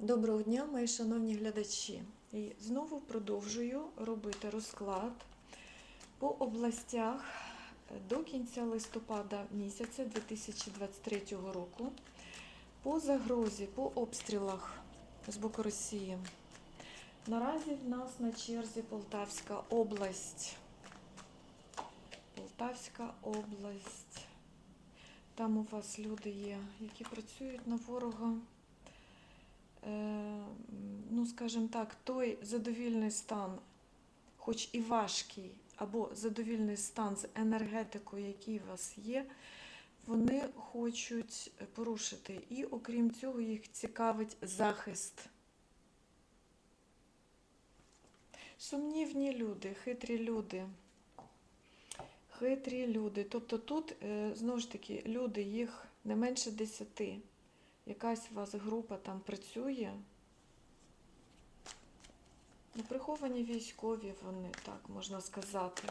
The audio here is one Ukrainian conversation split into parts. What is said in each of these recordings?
Доброго дня, мої шановні глядачі. І знову продовжую робити розклад по областях до кінця листопада місяця 2023 року по загрозі, по обстрілах з боку Росії. Наразі в нас на черзі Полтавська область. Полтавська область. Там у вас люди є, які працюють на ворога. Е, ну, скажімо так, той задовільний стан, хоч і важкий, або задовільний стан з енергетикою, який у вас є, вони хочуть порушити. І окрім цього, їх цікавить захист. Сумнівні люди, хитрі люди. Хитрі люди. Тобто тут, е, знову ж таки, люди, їх не менше десяти якась у вас група там працює. Ну, приховані військові вони, так можна сказати.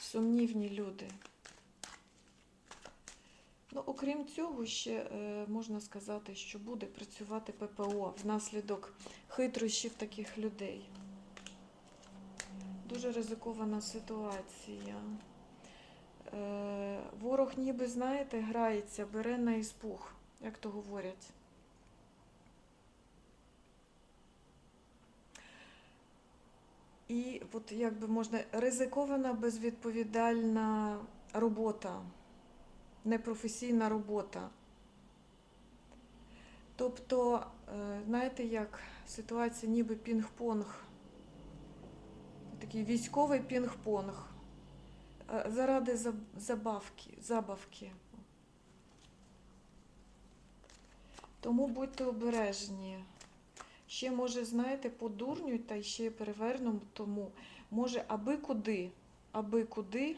Сумнівні люди. Ну, окрім цього, ще е, можна сказати, що буде працювати ППО внаслідок хитрощів таких людей. Дуже ризикована ситуація. Е, ворог, ніби, знаєте, грається, бере на іспух як то говорять. І от як би можна ризикована безвідповідальна робота, непрофесійна робота. Тобто, е, знаєте, як ситуація ніби пінг-понг, такий військовий пінг-понг е, заради забавки, забавки. Тому будьте обережні. Ще, може, знаєте, подурнюють та ще перевернемо тому. Може, аби куди, аби куди.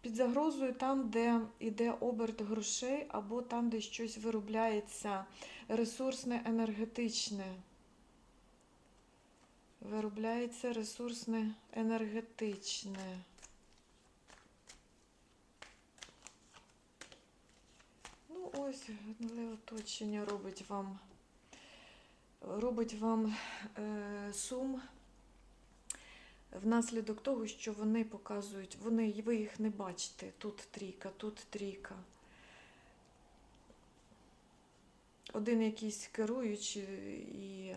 Під загрозою там, де йде оберт грошей, або там, де щось виробляється ресурсне, енергетичне. Виробляється ресурсне енергетичне. Ну, ось гниле оточення робить вам, робить вам е, сум внаслідок того, що вони показують, вони, ви їх не бачите. Тут трійка, тут трійка. Один якийсь керуючий і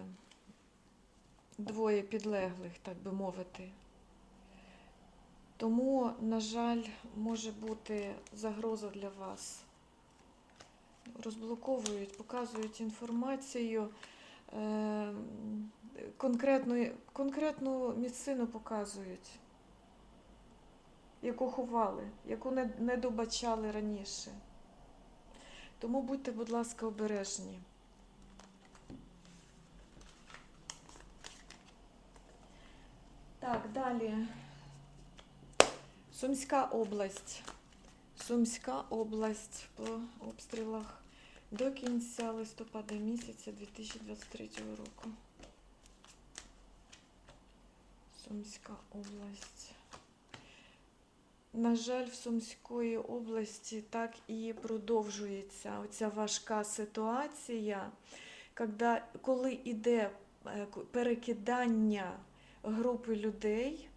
двоє підлеглих, так би мовити. Тому, на жаль, може бути загроза для вас розблоковують, показують інформацію, е, конкретну, конкретну місцину показують, яку ховали, яку не, не добачали раніше. Тому будьте, будь ласка, обережні. Так, далі. Сумська область. Сумська область по обстрілах до кінця листопада місяця 2023 року. Сумська область. На жаль, в Сумської області так і продовжується оця важка ситуація, коли, йде е, перекидання групи людей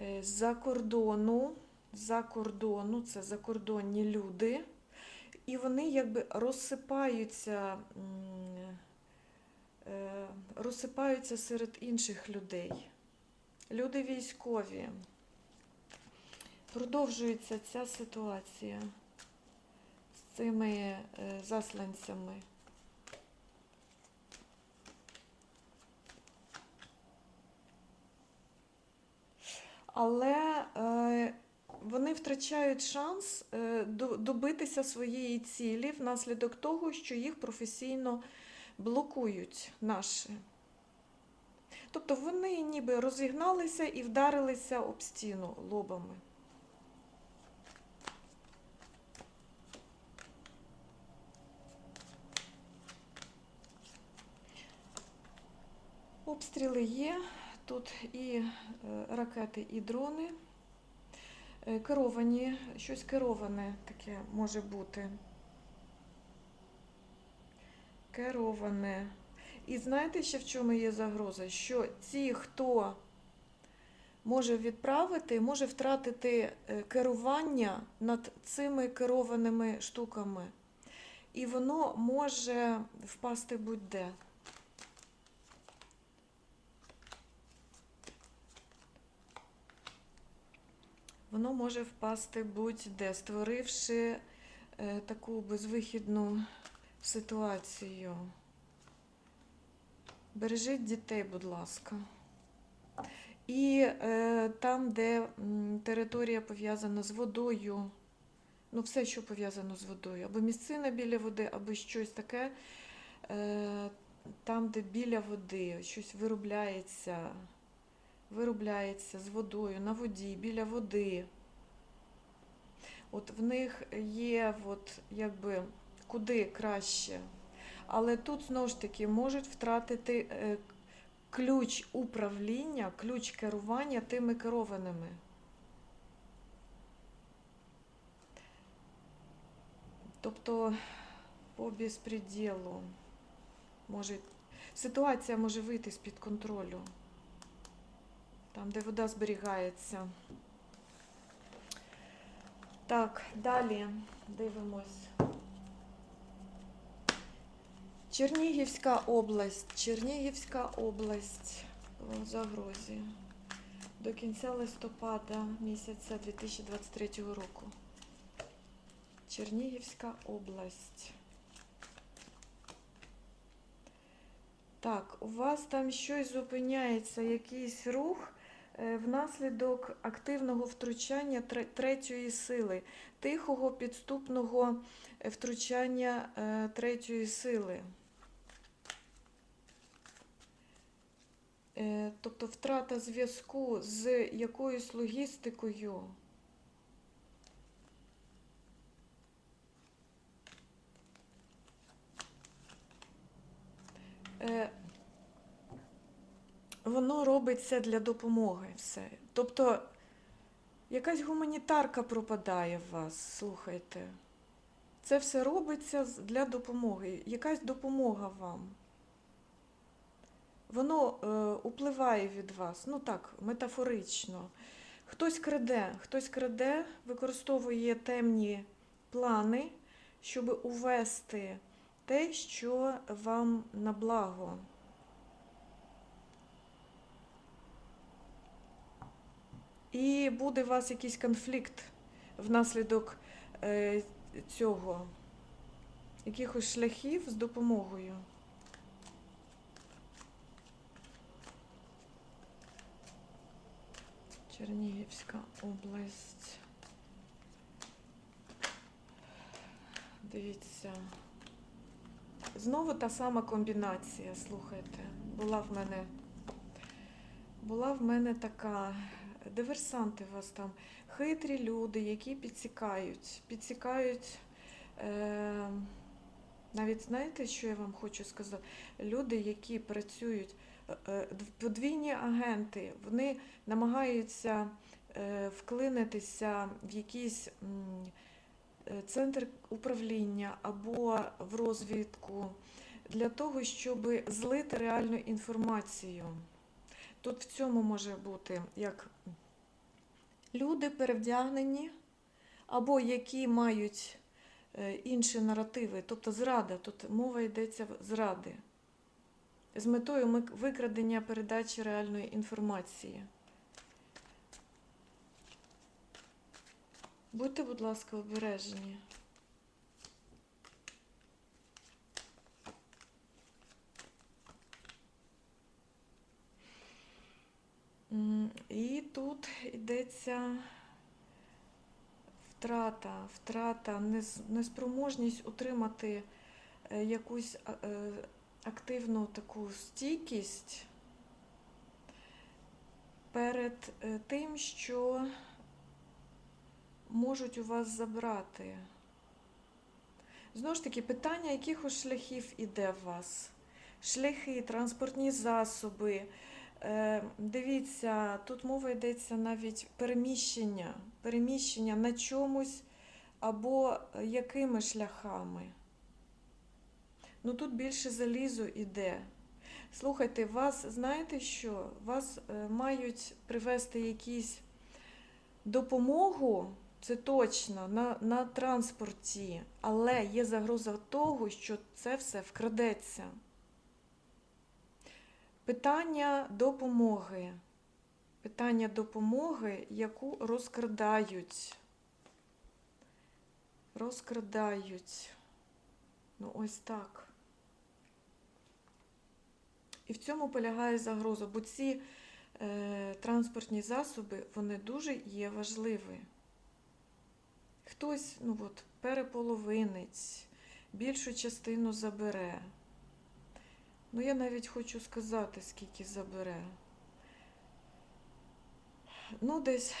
е, з-за кордону за кордону, це закордонні люди, і вони якби розсипаються, е, розсипаються серед інших людей. Люди військові. Продовжується ця ситуація з цими е, засланцями. Але е, вони втрачають шанс е, добитися своєї цілі внаслідок того, що їх професійно блокують наші. Тобто вони ніби розігналися і вдарилися об стіну лобами. Обстріли є, тут і е, ракети, і дрони. Е, керовані, щось кероване таке може бути. кероване. І знаєте ще в чому є загроза? Що ті, хто може відправити, може втратити е, керування над цими керованими штуками. І воно може впасти будь-де. Воно може впасти будь-де, створивши е, таку безвихідну ситуацію. Бережіть дітей, будь ласка. І е, там, де територія пов'язана з водою, ну все, що пов'язано з водою, або місцина біля води, або щось таке, е, там, де біля води щось виробляється, виробляється з водою, на воді, біля води. От в них є от, якби, куди краще. Але тут знову ж таки можуть втратити е, ключ управління, ключ керування тими керованими. Тобто по безпреділу може, ситуація може вийти з-під контролю. Там, де вода зберігається. Так, далі дивимось. Чернігівська область. Чернігівська область в загрозі. До кінця листопада місяця 2023 року. Чернігівська область. Так, у вас там щось зупиняється, якийсь рух внаслідок активного втручання третьої сили, тихого підступного е, втручання е, третьої сили. Е, Тобто втрата зв'язку з якоюсь логістикою. Воно робиться для допомоги все. Тобто якась гуманітарка пропадає в вас, слухайте. Це все робиться для допомоги. Якась допомога вам. Воно е, upливає від вас, ну так, метафорично. Хтось краде, хтось краде, використовує темні плани, щоб увести те, що вам на благо. І буде у вас якийсь конфлікт внаслідок е, цього, якихось шляхів з допомогою. Чернігівська область. Дивіться. Знову та сама комбінація, слухайте. Була в мене. Була в мене така. Диверсанти у вас там. Хитрі люди, які підсікають. Підсікають. Е, навіть знаєте, що я вам хочу сказати? Люди, які працюють, е, е, подвійні агенти, вони намагаються е, вклинитися в якийсь центр управління або в розвідку для того, щоб злити реальну інформацію. Тут в цьому може бути як люди перевдягнені, або які мають е, інші наративи, тобто зрада, тут мова йдеться зради, з метою викрадення передачі реальної інформації. Будьте, будь ласка, обережні. І тут йдеться втрата, втрата, неспроможність утримати е, якусь е, активну таку стійкість перед е, тим, що можуть у вас забрати. Знову ж таки, питання якихось шляхів іде в вас. Шляхи, транспортні засоби. Е, Дивіться, тут мова йдеться навіть переміщення, переміщення на чомусь або якими шляхами. Ну тут більше залізу іде. Слухайте, вас знаєте що? Вас е, мають привезти якісь допомогу, це точно, на, на транспорті, але є загроза того, що це все вкрадеться. Питання допомоги. Питання допомоги, яку розкрадають. Розкрадають. Ну, ось так. І в цьому полягає загроза, бо ці е, транспортні засоби, вони дуже є важливі. Хтось, ну от, переполовинить, більшу частину забере. Ну, я навіть хочу сказати, скільки забере. Ну, десь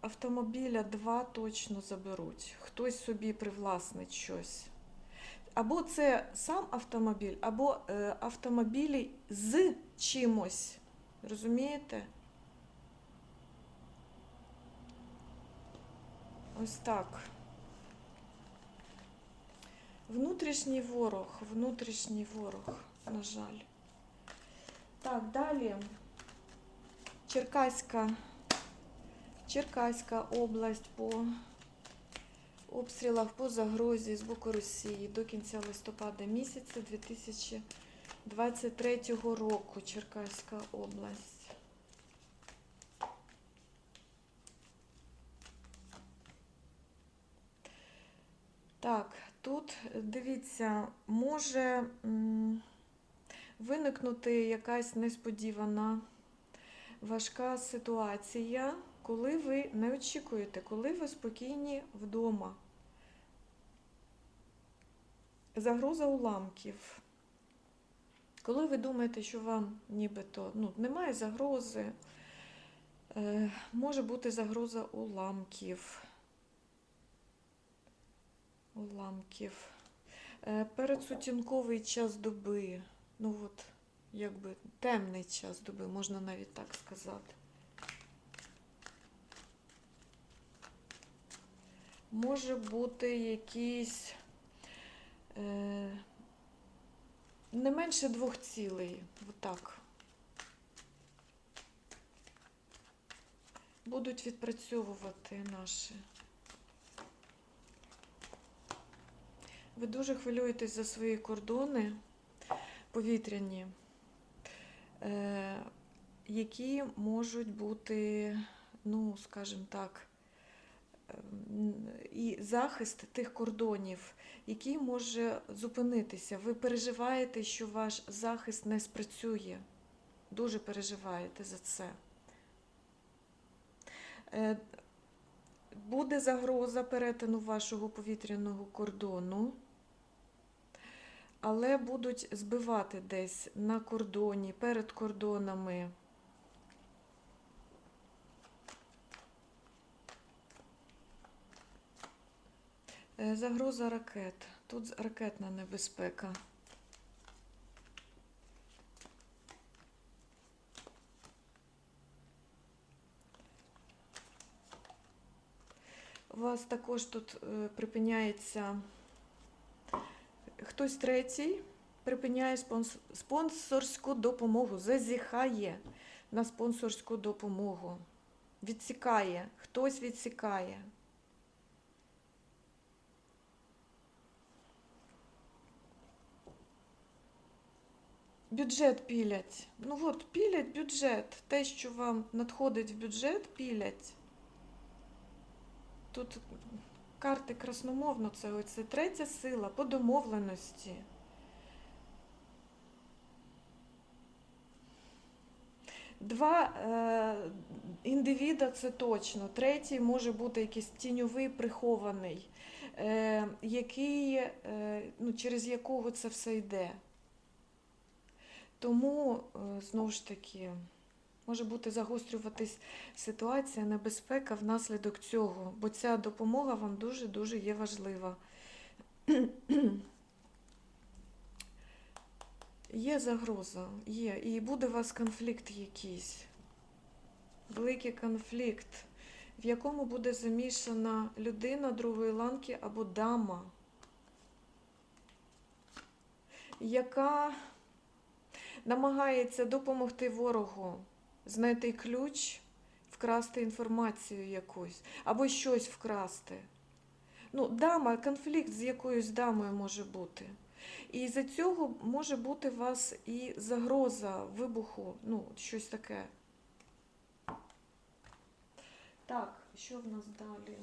автомобіля два точно заберуть. Хтось собі привласнить щось. Або це сам автомобіль, або е, автомобілі з чимось. Розумієте? Ось так. Внутрішній ворог, внутрішній ворог, на жаль. Так, далі. Черкаська, Черкаська область по обстрілах по загрозі з боку Росії до кінця листопада місяця 2023 року Черкаська область. Так, тут дивіться, може виникнути якась несподівана важка ситуація, коли ви не очікуєте, коли ви спокійні вдома. Загроза уламків. Коли ви думаєте, що вам нібито ну, немає загрози, е, може бути загроза уламків. Уламків. Е, передсутінковий час доби. Ну от, якби темний час доби, можна навіть так сказати. Може бути якийсь е, не менше двох цілей. Отак. Будуть відпрацьовувати наші. Ви дуже хвилюєтесь за свої кордони повітряні, е, які можуть бути, ну, скажімо так, ем, і захист тих кордонів, який може зупинитися. Ви переживаєте, що ваш захист не спрацює. Дуже переживаєте за це. Е, Буде загроза перетину вашого повітряного кордону, але будуть збивати десь на кордоні, перед кордонами. Е, Загроза ракет. Тут ракетна небезпека. У вас також тут е, припиняється хтось третій припиняє спонсорську допомогу, зазіхає на спонсорську допомогу, відсікає, хтось відсікає. Бюджет пілять. Ну от, пілять бюджет. Те, що вам надходить в бюджет, пілять. Тут карти красномовно, це оце третя сила по домовленості. Два е, індивіда це точно. Третій може бути якийсь тіньовий прихований, е, який, е, ну, через якого це все йде. Тому, е, знову ж таки, може бути загострюватись ситуація, небезпека внаслідок цього, бо ця допомога вам дуже-дуже є важлива. Є загроза, є, і буде у вас конфлікт якийсь, великий конфлікт, в якому буде замішана людина другої ланки або дама. яка намагається допомогти ворогу знайти ключ, вкрасти інформацію якусь або щось вкрасти. Ну, дама, конфлікт з якоюсь дамою може бути. І за цього може бути у вас і загроза вибуху, ну, щось таке. Так, що в нас далі?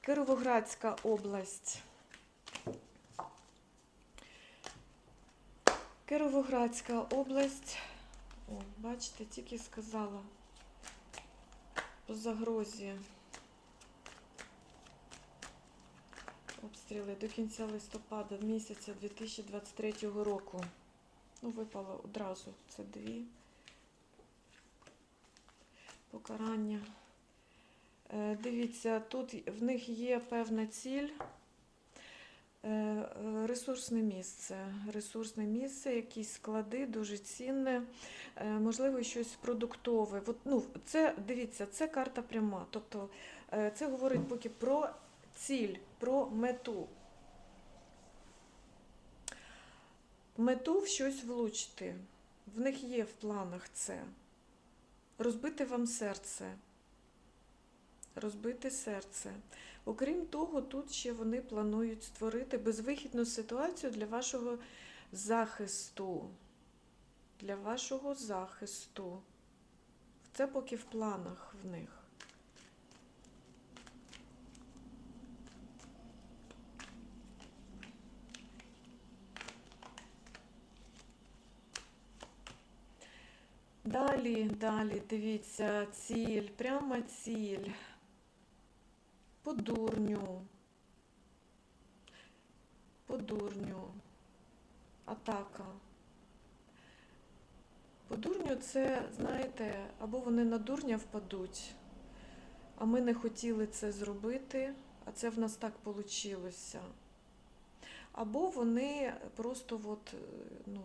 Кировоградська область. Кировоградська область. О, бачите, тільки сказала по загрозі. Обстріли до кінця листопада місяця 2023 року. Ну, випало одразу. Це дві. Покарання. Е, Дивіться, тут в них є певна ціль. Е, Ресурсне місце. Ресурсне місце, якісь склади, дуже цінне, е, можливо, щось продуктове. От, ну, це, дивіться, це карта пряма. Тобто е, це говорить поки про ціль, про мету. Мету в щось влучити. В них є в планах це. Розбити вам серце. Розбити серце. Окрім того, тут ще вони планують створити безвихідну ситуацію для вашого захисту. Для вашого захисту. Це поки в планах в них. Далі, далі, дивіться, ціль, прямо ціль. По дурню. По дурню. Атака. По дурню це, знаєте, або вони на дурня впадуть, а ми не хотіли це зробити, а це в нас так вийшло. Або вони просто от, е, ну,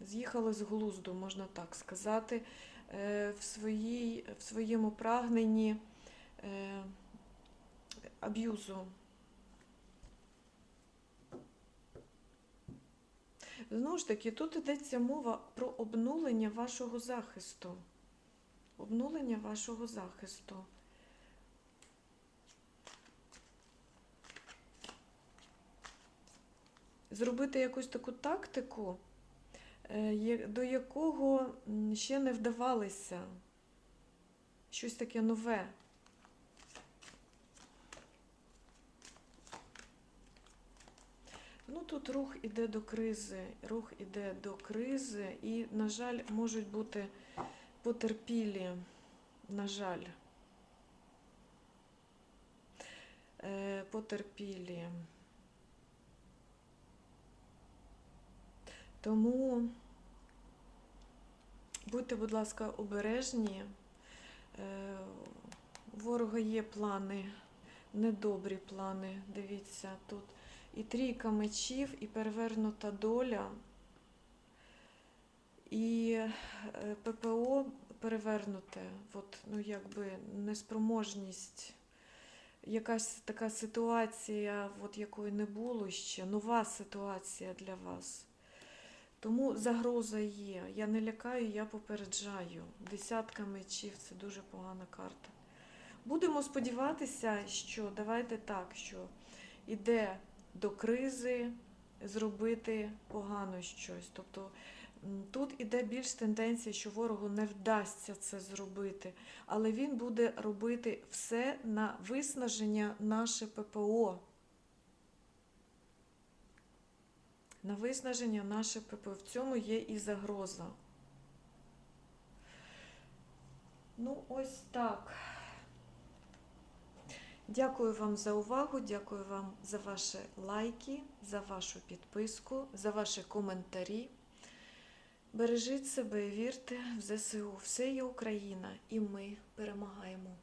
з'їхали з глузду, можна так сказати, е, в, своїй, в своєму прагненні е, аб'юзу. Знову ж таки, тут йдеться мова про обнулення вашого захисту. Обнулення вашого захисту. Зробити якусь таку тактику, е, до якого ще не вдавалися. Щось таке нове. Ну, тут рух іде до кризи, рух іде до кризи, і, на жаль, можуть бути потерпілі, на жаль. Е, потерпілі. Тому будьте, будь ласка, обережні. Е, ворога є плани, недобрі плани. Дивіться, тут і трійка мечів, і перевернута доля, і е, ППО перевернуте, от, ну, якби неспроможність, якась така ситуація, от, якої не було ще, нова ситуація для вас. Тому загроза є. Я не лякаю, я попереджаю. Десятка мечів це дуже погана карта. Будемо сподіватися, що давайте так, що іде до кризи зробити погано щось. Тобто тут іде більш тенденція, що ворогу не вдасться це зробити, але він буде робити все на виснаження наше ППО. На виснаження наше ППО. В цьому є і загроза. Ну, ось так. Дякую вам за увагу, дякую вам за ваші лайки, за вашу підписку, за ваші коментарі. Бережіть себе і вірте в ЗСУ. Все є Україна, і ми перемагаємо.